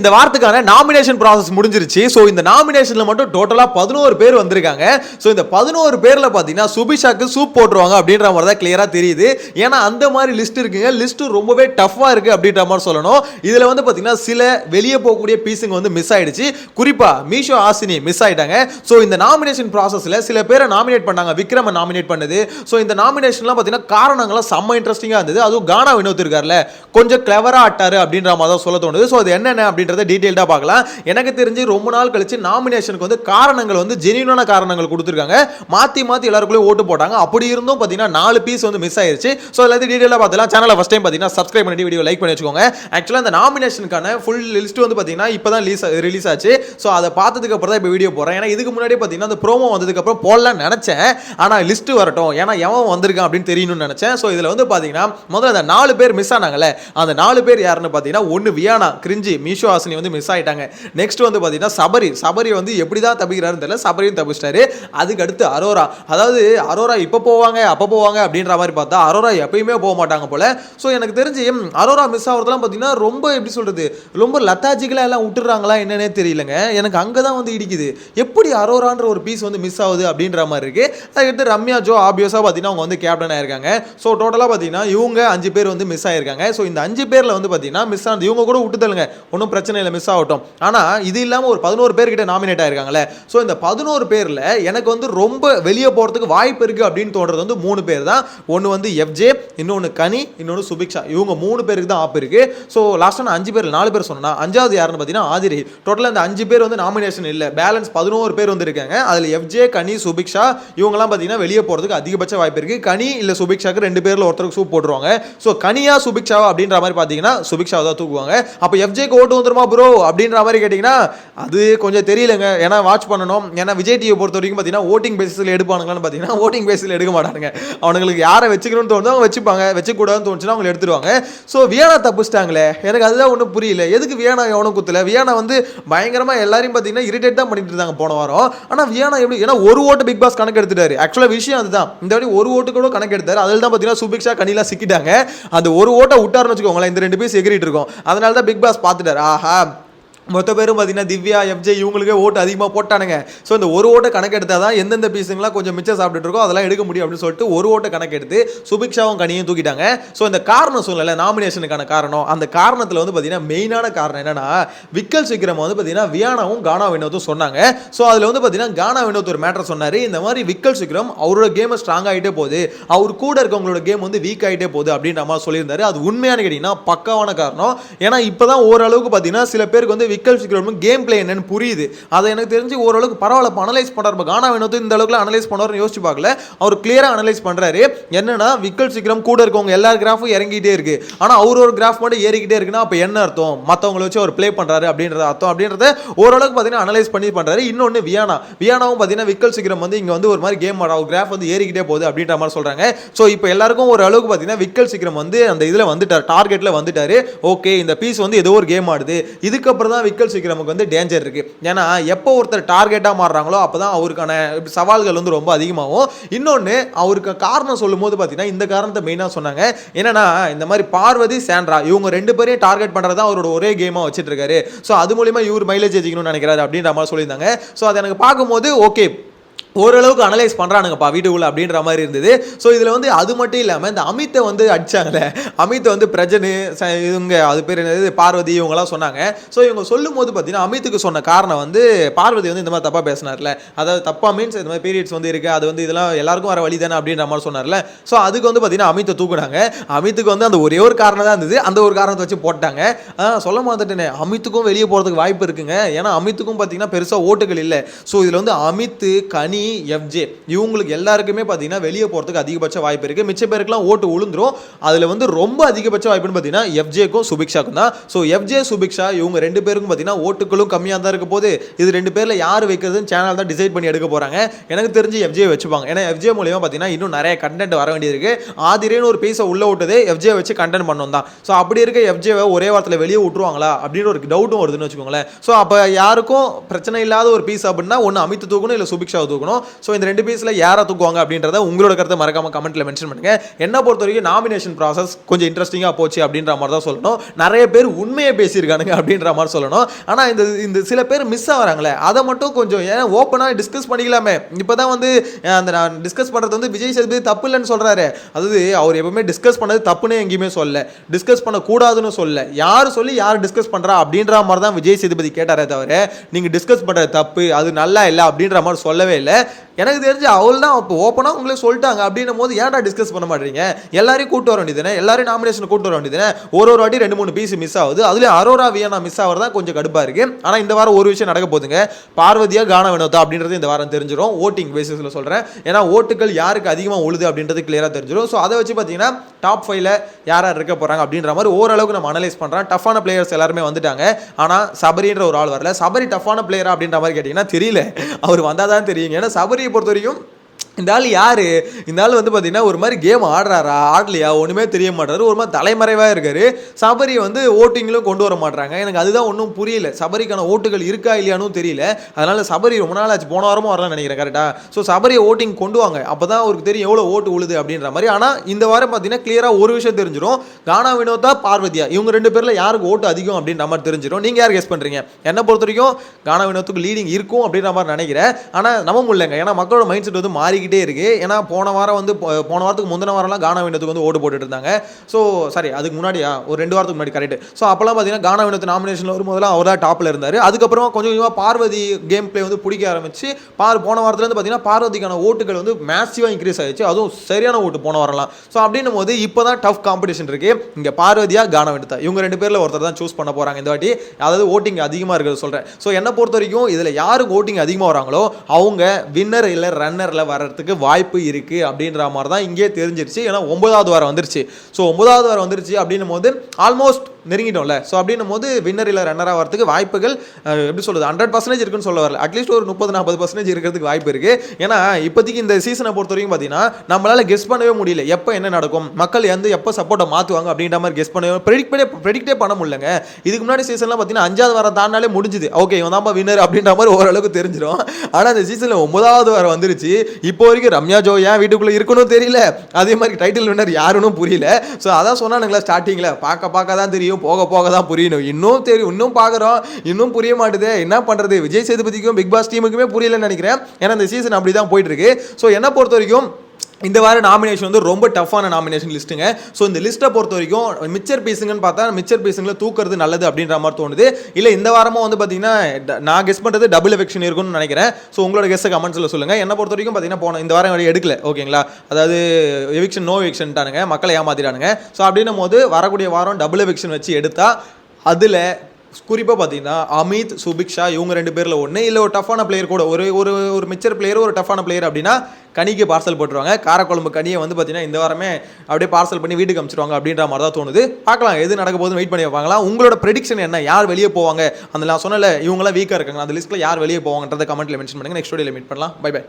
இந்த வாரத்துக்கான nomination process முடிஞ்சிருச்சு. ஸோ இந்த நாமினேஷனில் மட்டும் டோட்டலாக பதினோரு பேர் வந்திருக்காங்க. ஸோ இந்த பதினோரு பேரில் பார்த்தீங்கன்னா சுபிஷாக்கு சூப் போட்டுருவாங்க அப்படின்ற மாதிரி தான் கிளியராக தெரியுது. ஏன்னா அந்த மாதிரி லிஸ்ட் இருக்குங்க. லிஸ்ட் ரொம்பவே டஃப்பாக இருக்குது அப்படின்ற மாதிரி சொல்லணும். இதில் வந்து பார்த்தீங்கன்னா சில வெளியே போகக்கூடிய பீஸுங்க வந்து மிஸ் ஆயிடுச்சு. குறிப்பாக மீஷோ ஆசினி மிஸ் ஆயிட்டாங்க. ஸோ இந்த நாமினேஷன் ப்ராசஸில் சில பேரை நாமினேட் பண்ணாங்க. விக்ரம நாமினேட் பண்ணுது. ஸோ இந்த நாமினேஷன்லாம் பார்த்தீங்கன்னா காரணங்கள்லாம் செம்ம இன்ட்ரெஸ்டிங்காக இருந்தது. அதுவும் கானா வினோத் இருக்கார்ல. கொஞ்சம் கிளவராக ஆட்டாரு அப்படின்ற மாதிரி தான் சொல்ல தோணுது. ஸோ அது என்னென்ன அப்படின்றத டீட்டெயில்டாக பார்க்கலாம். எனக்கு தெரிஞ்சு ரொம்ப நாள் கழிச்சு நாமினேஷனுக்கு வந்து காரணங்கள் வந்து ஜெனியூனான காரணங்கள் கொடுத்துருக்காங்க. மாற்றி மாற்றி எல்லாருக்குள்ளேயும் ஓட்டு போட்டாங்க. அப்படி இருந்தும் பார்த்தீங்கன்னா நாலு பீஸ் வந்து மிஸ் ஆயிருச்சு. ஸோ எல்லாத்தையும் டீட்டெயிலாக பார்த்துலாம் சேனலை ஃபஸ்ட் டைம் பார்த்தீங்கன்னா சப்ஸ்கிரைப் பண்ணிட்டு வீடியோ லைக் பண்ணி வச்சுக்கோங்க. ஆக்சுவலாக அந்த நாமினேஷனுக்கான ஃபுல் லிஸ்ட் வந்து பார்த்தீங்கன்னா இப்போ தான் ரிலீஸ் ரிலீஸ் ஆச்சு. ஸோ அதை பார்த்ததுக்கு அப்புறம் தான் இப்போ வீடியோ போகிறேன் ஏன்னா இதுக்கு முன்னாடி பார்த்தீங்கன்னா அந்த ப்ரோமோ வந்ததுக்கு அப்புறம் போடலாம்னு நினச்சேன். ஆனால் லிஸ்ட் வரட்டும். ஏன்னா எவன் வந்திருக்கான் அப்படின்னு தெரியணும்னு நினச்சேன். ஸோ இதில் வந்து பார்த்தீங்கன்னா முதல்ல அந்த நாலு பேர் மிஸ் ஆனாங்கல்ல. அந்த நாலு பேர் யாருன்னு பார்த்தீங்கன்னா ஒன்று வியானா கிரிஞ்சி மீஷோ விஸ்வாசினி வந்து மிஸ் ஆயிட்டாங்க. நெக்ஸ்ட் வந்து பார்த்தீங்கன்னா சபரி. சபரி வந்து எப்படி தான் தப்பிக்கிறாருன்னு தெரியல. சபரியும் தப்பிச்சிட்டாரு. அதுக்கு அடுத்து அரோரா. அதாவது அரோரா இப்போ போவாங்க அப்போ போவாங்க அப்படின்ற மாதிரி பார்த்தா அரோரா எப்பயுமே போக மாட்டாங்க போல. ஸோ எனக்கு தெரிஞ்சு அரோரா மிஸ் ஆகிறதுலாம் பார்த்தீங்கன்னா ரொம்ப எப்படி சொல்கிறது ரொம்ப லத்தாஜிக்கலாக எல்லாம் விட்டுறாங்களா என்னன்னே தெரியலங்க. எனக்கு அங்கே தான் வந்து இடிக்குது. எப்படி அரோரான்ற ஒரு பீஸ் வந்து மிஸ் ஆகுது அப்படின்ற மாதிரி இருக்கு. அதுக்கடுத்து ரம்யா ஜோ ஆப்வியஸாக பார்த்தீங்கன்னா அவங்க வந்து கேப்டன் ஆயிருக்காங்க. ஸோ டோட்டலாக பார்த்தீங்கன்னா இவங்க அஞ்சு பேர் வந்து மிஸ் ஆயிருக்காங்க. ஸோ இந்த அஞ்சு பேரில் வந்து பார்த்தீங்கன்னா மிஸ் ஆனது இவங்க கூட விட்டுதலுங்க. ஒன்றும் பிரச்சனை இல்லை மிஸ் ஆகட்டும். ஆனால் இது இல்லாமல் ஒரு பதினோரு பேர்கிட்ட நாமினேட் ஆயிருக்காங்களே ஸோ இந்த பதினோரு பேரில் எனக்கு வந்து ரொம்ப வெளியே போகிறதுக்கு வாய்ப்பு இருக்குது அப்படின்னு தோன்றது வந்து மூணு பேர் தான். ஒன்று வந்து எஃப்ஜே இன்னொன்று கனி இன்னொன்று சுபிக்ஷா. இவங்க மூணு பேருக்கு தான் ஆப் இருக்குது ஸோ லாஸ்ட்டாக நான் அஞ்சு பேர் நாலு பேர் சொன்னா அஞ்சாவது யாருன்னு பார்த்தீங்கன்னா ஆதிரி டோட்டலாக இந்த அஞ்சு பேர் வந்து நாமினேஷன் இல்லை. பேலன்ஸ் பதினோரு பேர் வந்து இருக்காங்க. அதில் எஃப்ஜே கனி சுபிக்ஷா இவங்கெல்லாம் பார்த்தீங்கன்னா வெளியே போகிறதுக்கு அதிகபட்ச வாய்ப்பு இருக்குது கனி இல்லை சுபிக்ஷாக்கு ரெண்டு பேரில் ஒருத்தருக்கு சூப் போட்டுருவாங்க. ஸோ கனியா சுபிக்ஷாவா அப்படின்ற மாதிரி பார்த்தீங்கன்னா சுபிக்ஷாவை தான் தூக்குவாங்க. அப்போ எஃப்ஜேக்கு ஓட்டு வந்துருமா ப்ரோ அப்படின்ற மாதிரி கேட்டிங்கன்னா அது கொஞ்சம் தெரியலங்க. ஏன்னா வாட்ச் பண்ணணும். ஏன்னா விஜய் டிவியை பொறுத்த வரைக்கும் பார்த்தீங்கன்னா ஓட்டிங் பேசிஸில் எடுப்பானுங்களான்னு பார்த்தீங்கன்னா ஓட்டிங் பேஸில் எடுக்க மாட்டானுங்க. அவனுங்களுக்கு யாரை வச்சுக்கணும்னு தோணுதோ அவங்க வச்சுப்பாங்க. வச்சுக்கூடாதுன்னு தோணுச்சுன்னா அவங்க எடுத்துருவாங்க. ஸோ வியானா தப்பிச்சிட்டாங்களே. எனக்கு அதுதான் ஒன்றும் புரியல. எதுக்கு வியானா எவனும் குத்தல? வியானா வந்து பயங்கரமாக எல்லாரையும் பார்த்தீங்கன்னா இரிட்டேட் தான் பண்ணிட்டு இருந்தாங்க போன வாரம். ஆனால் வியானா எப்படி ஏன்னா ஒரு ஓட்டு பிக் பாஸ் கணக்கு எடுத்துட்டாரு. ஆக்சுவலாக விஷயம் அதுதான். இந்த வாட்டி ஒரு ஓட்டு கூட கணக்கு எடுத்தார். அதில் தான் பார்த்தீங்கன்னா சுபிக்ஷா கனிலா சிக்கிட்டாங்க. அந்த ஒரு ஓட்டை விட்டாருன்னு வச்சுக்கோங்களேன் இந்த ரெண்டு பேர் எகிரிட்டு இருக்கோம். அதனால தான் பிக் பாஸ் பார்த்துட்டாரு Ahab மொத்த பேரும் பார்த்தீங்கன்னா திவ்யா எஃப்ஜே இவங்களுக்கே ஓட்டு அதிகமாக போட்டானுங்க. ஸோ இந்த ஒரு ஓட்டை கணக்கு எடுத்தால் தான் எந்தெந்த பீஸுங்களாம் கொஞ்சம் மிச்சம் சாப்பிட்டுட்டு இருக்கோ அதெல்லாம் எடுக்க முடியும் அப்படின்னு சொல்லிட்டு ஒரு ஓட்டை கணக்கு எடுத்து சுபிக்ஷாவும் கனியும் தூக்கிட்டாங்க. ஸோ இந்த காரணம் சொல்லலை நாமினேஷனுக்கான காரணம். அந்த காரணத்தில் வந்து பார்த்தீங்கன்னா மெயினான காரணம் என்னன்னா விக்கல் சீக்கிரம் வந்து பார்த்தீங்கன்னா வியானாவும் கானா வினோத்தும் சொன்னாங்க. ஸோ அதில் வந்து பார்த்தீங்கன்னா கானா வினோத் ஒரு மேட்டர் சொன்னார். இந்த மாதிரி விக்கல் சிக்ரம் அவரோட கேமை ஸ்ட்ராங் ஆகிட்டே போகுது. அவர் கூட இருக்கவங்களோட கேம் வந்து வீக் ஆகிட்டே போகுது அப்படின்ற மாதிரி சொல்லியிருந்தாரு. அது உண்மையான கேட்டிங்கன்னா பக்காவான காரணம். ஏன்னா இப்போ தான் ஓரளவுக்கு பார்த்தீங்கன்னா சில பேருக்கு வந்து விக்கல் சீக்கிரம் கேம் பிளே என்னன்னு புரியுது. அதை எனக்கு தெரிஞ்சு ஓரளவுக்கு பரவாயில்ல அனலைஸ் பண்ணுறாரு இப்போ கானா வினோத் இந்த அளவுக்கு அனலைஸ் பண்ணுவார்னு யோசிச்சு பார்க்கல. அவர் கிளியராக அனலைஸ் பண்ணுறாரு என்னன்னா விக்கல் சிக்கிரம் கூட இருக்கவங்க எல்லா கிராஃபும் இறங்கிட்டே இருக்கு. ஆனால் அவர் ஒரு கிராஃப் மட்டும் ஏறிக்கிட்டே இருக்குன்னா அப்போ என்ன அர்த்தம்? மற்றவங்களை வச்சு அவர் ப்ளே பண்ணுறாரு அப்படின்றது அர்த்தம். அப்படின்றத ஓரளவுக்கு பார்த்தீங்கன்னா அனலைஸ் பண்ணி பண்ணுறாரு இன்னொன்று வியானா வியானாவும் பார்த்தீங்கன்னா விக்கல் சிக்கிரம் வந்து இங்கே வந்து ஒரு மாதிரி கேம் ஆட கிராஃப் வந்து ஏறிக்கிட்டே போகுது அப்படின்ற மாதிரி சொல்கிறாங்க ஸோ இப்போ எல்லாருக்கும் ஒரு அளவுக்கு பார்த்தீங்கன்னா விக்கல் சீக்கிரம் வந்து அந்த இதில் வந்துட்டார். டார்கெட்டில் வந்துட்டார். ஓகே இந்த பீஸ் வந்து ஏதோ ஒரு கேம் ஆடுது. இதுக்கப்புறம் தான் விக்கல் சீக்கிரமுக்கு வந்து டேஞ்சர் இருக்குது ஏன்னா எப்போ ஒருத்தர் டார்கெட்டாக மாறுறாங்களோ அப்போ தான் அவருக்கான சவால்கள் வந்து ரொம்ப அதிகமாகும். இன்னொன்று அவருக்கு காரணம் சொல்லும் போது பார்த்தீங்கன்னா இந்த காரணத்தை மெயினாக சொன்னாங்க. என்னென்னா இந்த மாதிரி பார்வதி சாண்ட்ரா இவங்க ரெண்டு பேரையும் டார்கெட் பண்ணுறது தான் அவரோட ஒரே கேமாக வச்சுட்டு இருக்காரு. ஸோ அது மூலிமா இவர் மைலேஜ் எஜிக்கணும்னு நினைக்கிறாரு அப்படின்ற மாதிரி சொல்லியிருந்தாங்க. ஸோ அதை எனக்கு பார்க்கும்போது ஓகே ஓரளவுக்கு அனலைஸ் பண்ணுறானுங்கப்பா வீட்டுக்குள்ள அப்படின்ற மாதிரி இருந்தது. ஸோ இதில் வந்து அது மட்டும் இல்லாமல் இந்த அமித்தை வந்து அடித்தாங்களே அமித்தை வந்து பிரஜனு ச- இவங்க அது பேர் என்னது பார்வதி இவங்கெல்லாம் சொன்னாங்க. ஸோ இவங்க சொல்லும் போது பார்த்தீங்கன்னா அமித்துக்கு சொன்ன காரணம் வந்து பார்வதி வந்து இந்த மாதிரி தப்பாக பேசினார்ல. அதாவது தப்பா மீன்ஸ் இந்த மாதிரி பீரியட்ஸ் வந்து இருக்குது அது வந்து இதெல்லாம் எல்லாருக்கும் வர வழி தானே அப்படின்ற மாதிரி சொன்னார்ல. ஸோ அதுக்கு வந்து பார்த்தீங்கன்னா அமித்தை தூக்குனாங்க. அமித்துக்கு வந்து அந்த ஒரே ஒரு காரணம் தான் இருந்தது அந்த ஒரு காரணத்தை வச்சு போட்டாங்க. சொல்ல மாட்டேனே அமித்துக்கும் வெளியே போகிறதுக்கு வாய்ப்பு இருக்குங்க. ஏன்னா அமித்துக்கும் பார்த்தீங்கன்னா பெருசாக ஓட்டுகள் இல்லை. ஸோ இதில் வந்து அமித்து கனி எஃப்ஜே. இவங்களுக்கு எல்லாருக்குமே பார்த்தீங்கன்னா வெளியே போகிறதுக்கு அதிகபட்ச வாய்ப்பு இருக்குது மிச்ச பேருக்குலாம் ஓட்டு உளுந்துரும். அதில் வந்து ரொம்ப அதிகபட்ச வாய்ப்புன்னு பார்த்தீங்கன்னா எஃப்ஜேக்கும் சுபிக்ஷாக்கும் தான். ஸோ எஃப்ஜே சுபிக்ஷா இவங்க ரெண்டு பேருக்கும் பார்த்தீங்கன்னா ஓட்டுகளும் கம்மியாக தான் இருக்க போது இது ரெண்டு பேரில் யார் வைக்கிறதுன்னு சேனல் தான் டிசைட் பண்ணி எடுக்க போகிறாங்க எனக்கு தெரிஞ்சு எஃப்ஜே வச்சுப்பாங்க. ஏன்னா எஃப்ஜே மூலியமாக பார்த்தீங்கன்னா இன்னும் நிறைய கண்டென்ட் வர வேண்டியிருக்கு. ஆதிரேன்னு ஒரு பீஸை உள்ளே விட்டதே எஃப்ஜே வச்சு கண்டென்ட் பண்ணோம் தான். ஸோ அப்படி இருக்க எஃப்ஜேவை ஒரே வாரத்தில் வெளியே விட்டுருவாங்களா? அப்படின்னு ஒரு டவுட்டும் வருதுன்னு வச்சுக்கோங்களேன். ஸோ அப்போ யாருக்கும் பிரச்சனை இல்லாத ஒரு பீஸ் அப்படின்னா ஒன்று அமித்து தூக்கணும் இல்லை சுபிக்ஷா தூக்கணும். தூக்கணும் ஸோ இந்த ரெண்டு பீஸில் யாரை தூக்குவாங்க அப்படின்றத உங்களோட கருத்தை மறக்காம கமெண்ட்டில் மென்ஷன் பண்ணுங்க. என்ன பொறுத்த வரைக்கும் நாமினேஷன் ப்ராசஸ் கொஞ்சம் இன்ட்ரெஸ்டிங்காக போச்சு அப்படின்ற மாதிரி தான் சொல்லணும். நிறைய பேர் உண்மையை பேசியிருக்கானுங்க அப்படின்ற மாதிரி சொல்லணும். ஆனால் இந்த இந்த சில பேர் மிஸ் ஆகிறாங்களே அதை மட்டும் கொஞ்சம் ஏன் ஓப்பனாக டிஸ்கஸ் பண்ணிக்கலாமே. இப்போ தான் வந்து அந்த நான் டிஸ்கஸ் பண்ணுறது வந்து விஜய் சேதுபதி தப்பு இல்லைன்னு சொல்கிறாரு அதாவது அவர் எப்பவுமே டிஸ்கஸ் பண்ணது தப்புன்னு எங்கேயுமே சொல்ல டிஸ்கஸ் பண்ணக்கூடாதுன்னு சொல்ல யார் சொல்லி யார் டிஸ்கஸ் பண்ணுறா அப்படின்ற மாதிரி தான் விஜய் சேதுபதி கேட்டாரே தவிர நீங்கள் டிஸ்கஸ் பண்ணுறது தப்பு அது நல்லா இல்லை அப்படின்ற மாதிரி சொல்லவே இல்லை. de எனக்கு தெரிஞ்சு அவள் தான் இப்போ ஓப்பனாக உங்களே சொல்லிட்டாங்க அப்படின்னும் போது ஏன்டா டிஸ்கஸ் பண்ண மாட்டீங்க? எல்லாரையும் கூட்டு வர வேண்டியதுனே எல்லாரையும் நாமினேஷன் கூட்டு வர வேண்டியதுனே ஒரு ஒரு வாட்டி ரெண்டு மூணு பீஸ் மிஸ் ஆகுது. அதுலேயும் அரோரா வியனா மிஸ் ஆகிறது தான் கொஞ்சம் கடுப்பாக இருக்குது ஆனால் இந்த வாரம் ஒரு விஷயம் நடக்க போகுதுங்க. பார்வதியா கான வினோதா அப்படின்றது இந்த வாரம் தெரிஞ்சிடும் ஓட்டிங் பேசிஸில் சொல்கிறேன் ஏன்னா ஓட்டுகள் யாருக்கு அதிகமாக உழுது அப்படின்றது கிளியராக தெரிஞ்சிடும் ஸோ அதை வச்சு பார்த்தீங்கன்னா டாப் ஃபைவ்ல யார் யார் இருக்க போகிறாங்க அப்படின்ற மாதிரி ஓரளவுக்கு நம்ம அனலைஸ் பண்ணுறோம் டஃப்பான பிளேயர்ஸ் எல்லாருமே வந்துட்டாங்க. ஆனால் சபரின்ற ஒரு ஆள் வரல. சபரி டஃப்பான பிளேயரா அப்படின்ற மாதிரி கேட்டிங்கன்னா தெரியல. அவர் வந்தால் தான் தெரியுங்க ஏன்னா சபரி பொறுத்த வரைக்கும் இந்த ஆள் யார்? இந்த ஆள் வந்து பார்த்தீங்கன்னா ஒரு மாதிரி கேம் ஆடுறாரா? ஆடலையா? ஒன்றுமே தெரிய மாட்டாரு ஒரு மாதிரி தலைமறைவாக இருக்காரு. சபரி வந்து ஓட்டிங்களும் கொண்டு வர மாட்டாங்க எனக்கு அதுதான் ஒன்றும் புரியல. சபரிக்கான ஓட்டுகள் இருக்கா இல்லையானும் தெரியல. அதனால் சபரி ரொம்ப நாள் ஆச்சு போன வாரமும் வரலாம்னு நினைக்கிறேன் கரெக்டாக ஸோ சபரியை ஓட்டிங் கொண்டு வாங்க. அப்போ தான் அவருக்கு தெரியும் எவ்வளோ ஓட்டு உழுது அப்படின்ற மாதிரி. ஆனால் இந்த வாரம் பார்த்தீங்கன்னா கிளியராக ஒரு விஷயம் தெரிஞ்சிடும் கானா வினோதா பார்வதியா. இவங்க ரெண்டு பேரில் யாருக்கு ஓட்டு அதிகம் அப்படின்ற மாதிரி தெரிஞ்சிடும் நீங்கள் யார் கெஸ் பண்ணுறீங்க என்னை பொறுத்த வரைக்கும் கானா வினோத்துக்கு லீடிங் இருக்கும் அப்படின்ற மாதிரி நினைக்கிறேன். ஆனால் நம்ப முடியலங்க. ஏன்னா மக்களோட மைண்ட் செட் வந்து மாறி இருக்கு. ஏன்னா போன வாரம் வந்து போ- போன வாரத்துக்கு முந்தின வாரம்லாம் கானா வினத்துக்கு வந்து ஓட்டு போட்டுட்டு இருந்தாங்க ஸோ சாரி அதுக்கு முன்னாடியா ஒரு ரெண்டு வாரத்துக்கு முன்னாடி கரெக்ட் ஸோ அப்போலாம் பார்த்தீங்கன்னா கானா வினத்து நாமினேஷன் வரும்போதெல்லாம் அவர் தான் டாப்பில் இருந்தார். அதுக்கப்புறமா கொஞ்சம் கொஞ்சமாக பார்வதி கேம் ப்ளே வந்து பிடிக்க ஆரம்பிச்சு பார் போன வாரத்துலேருந்து பார்த்தீங்கன்னா பார்வதிக்கான ஓட்டுகள் வந்து மேசிவாக இன்க்ரீஸ் ஆயிடுச்சு. அதுவும் சரியான ஓட்டு போன வாரம்லாம். ஸோ அப்படின்னும் போது இப்போ தான் டஃப் காம்படிஷன் இருக்கு. இங்கே பார்வதியா கானா வினத்தா இவங்க ரெண்டு பேரில் ஒருத்தர் தான் சூஸ் பண்ண போகிறாங்க இந்த வாட்டி. அதாவது ஓட்டிங் அதிகமாக இருக்கிறது சொல்கிறேன் ஸோ என்னை பொறுத்த வரைக்கும் இதில் யாருக்கு ஓட்டிங் அதிகமாக வராங்களோ அவங்க வின்னர் இல்லை ரன்னரில் வர்றதுக்கு வாய்ப்பு இருக்குது அப்படின்ற மாதிரி தான் இங்கேயே தெரிஞ்சிருச்சு. ஏன்னா ஒன்பதாவது வாரம் வந்துருச்சு. ஸோ ஒன்பதாவது வாரம் வந்துருச்சு அப்படின்னும் போது ஆல்மோஸ்ட் நெருங்கிட்டோம்ல. ஸோ அப்படின்னும் போது வின்னர் இல்லை ரன்னர் ஆகிறதுக்கு வாய்ப்புகள் எப்படி சொல்லுது ஹண்ட்ரட் பர்சன்டேஜ் இருக்குன்னு சொல்ல வரல. அட்லீஸ்ட் ஒரு முப்பது நாற்பது பர்சன்டேஜ் இருக்கிறதுக்கு வாய்ப்பு இருக்குது ஏன்னா இப்போதைக்கு இந்த சீசனை பொறுத்த வரைக்கும் பார்த்தீங்கன்னா நம்மளால் கெஸ் பண்ணவே முடியல. எப்போ என்ன நடக்கும் மக்கள் எந்த எப்போ சப்போர்ட்டை மாற்றுவாங்க அப்படின்ற மாதிரி கெஸ் பண்ணவே ப்ரெடிக்ட் பண்ணே ப்ரெடிக்டே பண்ண முடியலங்க. இதுக்கு முன்னாடி சீசன்லாம் பார்த்தீங்கன்னா அஞ்சாவது வாரம் தாண்டாலே முடிஞ்சுது. ஓகே இவன் தான் வின்னர் அப்படின்ற மாதிரி ஓரளவுக்கு தெரிஞ்சிடும் ஆனால் அந்த சீசனில் ஒன்பதாவது வாரம் வந்துருச்சு. இப்போ வரைக்கும் ரம்யா ஜோ ஏன் வீட்டுக்குள்ளே இருக்கணும் தெரியல. அதே மாதிரி டைட்டில் வின்னர் யாருன்னு புரியல. ஸோ அதான் சொன்னானுங்களா ஸ்டார்டிங்கில் பார்க்க பார்க்க தான் தெரியும். போக போக தான் புரியணும். இன்னும் தெரியும் இன்னும் பார்க்குறோம் இன்னும் புரிய மாட்டுது. என்ன பண்ணுறது விஜய் சேதுபதிக்கும் பிக் பாஸ் டீமுக்குமே புரியலன்னு நினைக்கிறேன். ஏன்னா இந்த சீசன் அப்படி தான் போயிட்டு இருக்கு. ஸோ என்ன பொறுத்த வரைக்கும் இந்த வார நாமினேஷன் வந்து ரொம்ப டஃப்பான நாமினேஷன் லிஸ்ட்டுங்க ஸோ இந்த லிஸ்ட்டை பொறுத்த வரைக்கும் மிச்சர் பீஸுங்கன்னு பார்த்தா மிச்சர் பீஸுங்களை தூக்குறது நல்லது அப்படின்ற மாதிரி தோணுது. இல்லை இந்த வாரமும் வந்து பார்த்தீங்கன்னா நான் கெஸ் பண்ணுறது டபுள் எஃபெக்ஷன் இருக்கும்னு நினைக்கிறேன். ஸோ உங்களோட கெஸ்ட்டை கமெண்ட்ஸில் சொல்லுங்கள் என்ன பொறுத்த வரைக்கும் பார்த்தீங்கன்னா போன இந்த வாரம் எடுக்கல ஓகேங்களா அதாவது எவிக்ஷன் நோ எவிக்ஷன்ட்டானுங்க மக்களை ஏமாத்திட்டானுங்க. ஸோ அப்படின்னும் போது வரக்கூடிய வாரம் டபுள் எவிக்ஷன் வச்சு எடுத்தால் அதில் குறிப்பாக பார்த்தீங்கன்னா அமித் சுபிக்ஷா இவங்க ரெண்டு பேரில் ஒன்று இல்லை ஒரு டஃப்பான பிளேயர் கூட ஒரு ஒரு ஒரு மிச்சர் பிளேயர் ஒரு டஃப்பான பிளேயர் அப்படின்னா கனிக்கு பார்சல் போட்டுருவாங்க. காரக்குழம்பு கனியை வந்து பார்த்தீங்கன்னா இந்த வாரமே அப்படியே பார்சல் பண்ணி வீட்டுக்கு அமைச்சிருவாங்க அப்படின்ற மாதிரி தான் தோணுது. பார்க்கலாம் எது நடக்க போகுதுன்னு வெயிட் பண்ணி வைப்பாங்களா உங்களோட ப்ரெடிக்ஷன் என்ன? யார் வெளியே போவாங்க? அந்த நான் சொன்னல இவங்களாம் வீக்காக இருக்காங்க அந்த லிஸ்ட்டில் யார் வெளியே போவாங்கன்றத கமெண்ட்டில் மென்ஷன் பண்ணுங்கள் நெக்ஸ்ட் வீடியோவில் மீட் பண்ணலாம். By by